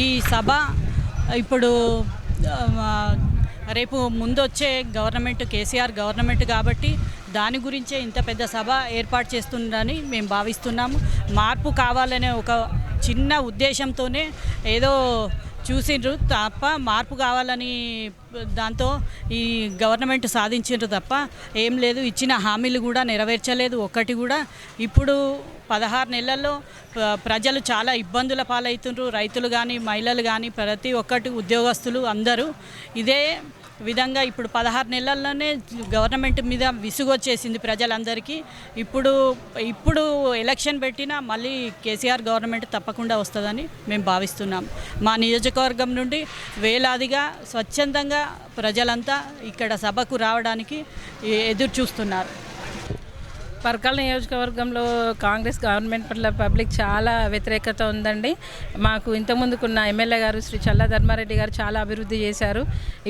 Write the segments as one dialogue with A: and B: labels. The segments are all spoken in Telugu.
A: ఈ సభ ఇప్పుడు రేపు ముందొచ్చే గవర్నమెంట్ కేసీఆర్ గవర్నమెంట్ కాబట్టి దాని గురించే ఇంత పెద్ద సభ ఏర్పాటు చేస్తుందని మేము భావిస్తున్నాము. మార్పు కావాలనే ఒక చిన్న ఉద్దేశంతోనే ఏదో చూసిండ్రు. తప్ప మార్పు కావాలని దాంతో ఈ గవర్నమెంట్ సాధించిండ్రు తప్ప ఏం లేదు. ఇచ్చిన హామీలు కూడా నెరవేర్చలేదు. ఒక్కటి కూడా. ఇప్పుడు పదహారు నెలల్లో ప్రజలు చాలా ఇబ్బందుల పాలవుతుండ్రు. రైతులు కానీ మహిళలు కానీ ప్రతి ఒక్కటి ఉద్యోగస్తులు అందరూ ఇదే విధంగా ఇప్పుడు పదహారు నెలల్లోనే గవర్నమెంట్ మీద విసుగొచ్చేసింది ప్రజలందరికీ. ఇప్పుడు ఇప్పుడు ఎలక్షన్ పెట్టినా మళ్ళీ కేసీఆర్ గవర్నమెంట్ తప్పకుండా వస్తుందని మేము భావిస్తున్నాం. మా నియోజకవర్గం నుండి వేలాదిగా స్వచ్ఛందంగా ప్రజలంతా ఇక్కడ సభకు రావడానికి ఎదురు చూస్తున్నారు
B: పర్కాల నియోజకవర్గంలో కాంగ్రెస్ గవర్నమెంట్ పట్ల పబ్లిక్ చాలా వ్యతిరేకత ఉందండి. మాకు ఇంతకుముందుకున్న ఎమ్మెల్యే గారు శ్రీ చల్లా ధర్మారెడ్డి గారు చాలా అభివృద్ధి చేశారు.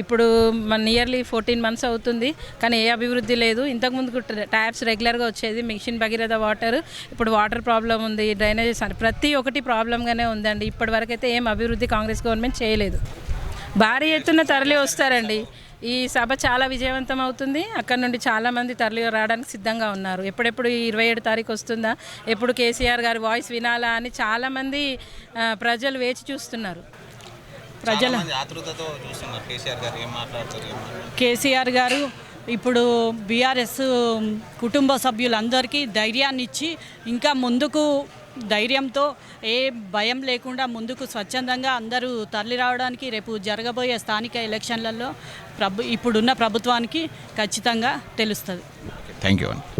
B: ఇప్పుడు మన నియర్లీ ఫోర్టీన్ మంత్స్ అవుతుంది. కానీ ఏ అభివృద్ధి లేదు. ఇంతకుముందుకు ట్యాప్స్ రెగ్యులర్గా వచ్చేది మిషన్ భగీరథ వాటర్. ఇప్పుడు వాటర్ ప్రాబ్లం ఉంది డ్రైనేజెస్ అని ప్రతి ఒక్కటి ప్రాబ్లంగానే ఉందండి. ఇప్పటివరకైతే ఏం అభివృద్ధి కాంగ్రెస్ గవర్నమెంట్ చేయలేదు. భారీ ఎత్తున తరలి వస్తారండి. ఈ సభ చాలా విజయవంతం అవుతుంది. అక్కడ నుండి చాలా మంది తరలి రావడానికి సిద్ధంగా ఉన్నారు. ఎప్పుడెప్పుడు ఈ ఇరవై ఏడు తారీఖు వస్తుందా? ఎప్పుడు కేసీఆర్ గారి వాయిస్ వినాలా అని చాలా మంది ఆ, ప్రజలు వేచి చూస్తున్నారు.
A: ప్రజల కేసీఆర్ గారు ఇప్పుడు బీఆర్ఎస్ కుటుంబ సభ్యులందరికీ ధైర్యాన్ని ఇచ్చి ఇంకా ముందుకు ధైర్యంతో ఏ భయం లేకుండా ముందుకు స్వచ్ఛందంగా అందరూ తరలి రావడానికి రేపు జరగబోయే స్థానిక ఎలక్షన్లలో ప్రభు ఇప్పుడున్న ప్రభుత్వానికి ఖచ్చితంగా తెలుస్తుంది.
C: థ్యాంక్ యూ అండి